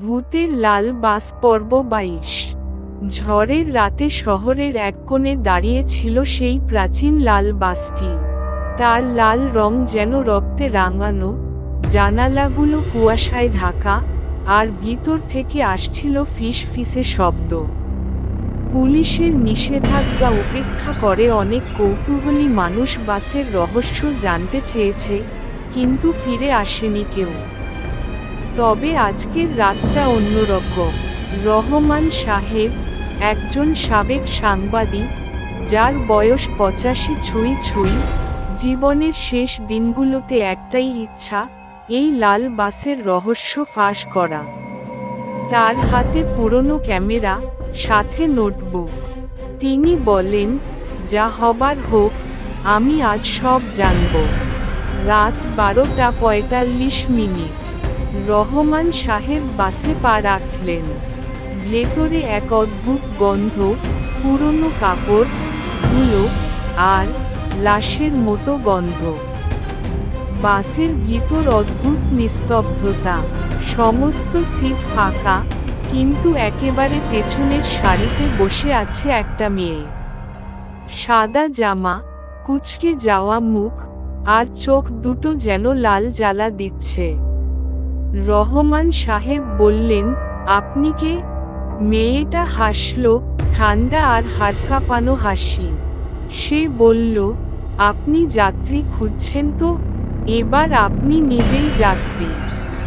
ভূতের লাল বাস পর্ব বাইশ। ঝড়ের রাতে শহরের এক কোণে দাঁড়িয়ে ছিল সেই প্রাচীন লাল বাসটি। তার লাল রং যেন রক্তে রাঙানো, জানালাগুলো কুয়াশায় ঢাকা, আর ভিতর থেকে আসছিল ফিস ফিসে শব্দ। পুলিশের নিষেধাজ্ঞা উপেক্ষা করে অনেক কৌতূহলী মানুষ বাসের রহস্য জানতে চেয়েছে, কিন্তু ফিরে আসেনি কেউ। তবে আজকের রাতটা অন্যরকম। রহমান সাহেব, একজন সাবেক সাংবাদিক, যার বয়স পঁচাশি ছুঁই ছুঁই, জীবনের শেষ দিনগুলোতে একটাই ইচ্ছা, এই লাল বাসের রহস্য ফাঁস করা। তার হাতে পুরনো ক্যামেরা, সাথে নোটবুক। তিনি বলেন, যা হবার হোক, আমি আজ সব জানব। রাত বারোটা পঁয়তাল্লিশ মিনিট। রহমান সাহেব বাসে পা রাখলেন। ভেতরে এক অদ্ভুত গন্ধ, পুরনো কাপড়, ধুলো আর লাশের মতো গন্ধ। বাসের ভিতর অদ্ভুত নিস্তব্ধতা, সমস্ত সিট ফাঁকা, কিন্তু একেবারে পেছনের শাড়িতে বসে আছে একটা মেয়ে। সাদা জামা, কুচকে যাওয়া মুখ আর চোখ দুটো যেন লাল জ্বালা দিচ্ছে। রহমান সাহেব বললেন, আপনি কে? মেয়েটা হাসল, ঠান্ডা আর হাড় কাঁপানো হাসি। সে বলল, আপনি যাত্রী খুঁজছেন তো? এবার আপনি নিজেই যাত্রী।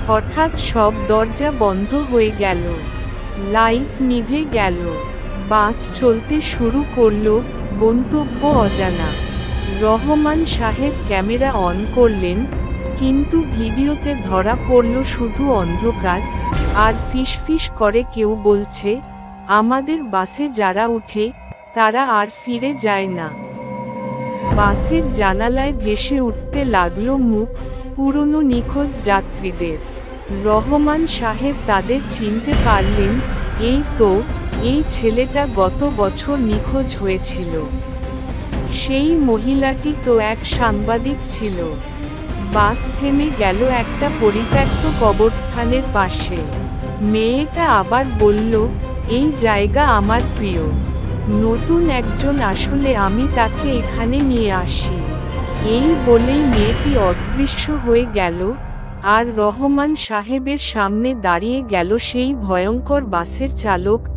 হঠাৎ সব দরজা বন্ধ হয়ে গেল। লাইট নিভে গেল। বাস চলতে শুরু করল, গন্তব্য অজানা। রহমান সাহেব ক্যামেরা অন করলেন কিন্তু ভিডিওতে ধরা পড়ল শুধু অন্ধকার, আর ফিসফিস করে কেউ বলছে, আমাদের বাসে যারা উঠে, তারা আর ফিরে যায় না। বাসের জানালায় ভেসে উঠতে লাগল মুখ পুরনো নিখোঁজ যাত্রীদের। রহমান সাহেব তাদের চিনতে পারলেন, এই তো, এই ছেলেটা গত বছর নিখোঁজ হয়েছিল। সেই মহিলাটি তো এক সাংবাদিক ছিল। বাস থেমে গেল একটা পরিত্যক্ত কবরস্থানের পাশে। মেয়েটা আবার বলল, এই জায়গা আমার প্রিয়। নতুন একজন আসলে আমি তাকে এখানে নিয়ে আসি। এই বলেই মেয়েটি অদৃশ্য হয়ে গেল, আর রহমান সাহেবের সামনে দাঁড়িয়ে গেল সেই ভয়ঙ্কর বাসের চালক,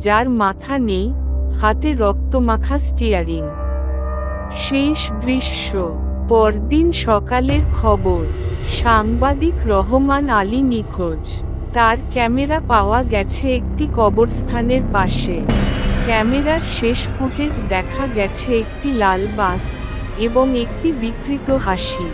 যার মাথা নেই, হাতে রক্তমাখা স্টিয়ারিং শেষ দৃশ্য। পরদিন সকালের খবর, সাংবাদিক রহমান আলী নিখোঁজ। তার ক্যামেরা পাওয়া গেছে একটি কবরস্থানের পাশে। ক্যামেরার শেষ ফুটেজ দেখা গেছে একটি লাল বাস এবং একটি বিকৃত হাসি।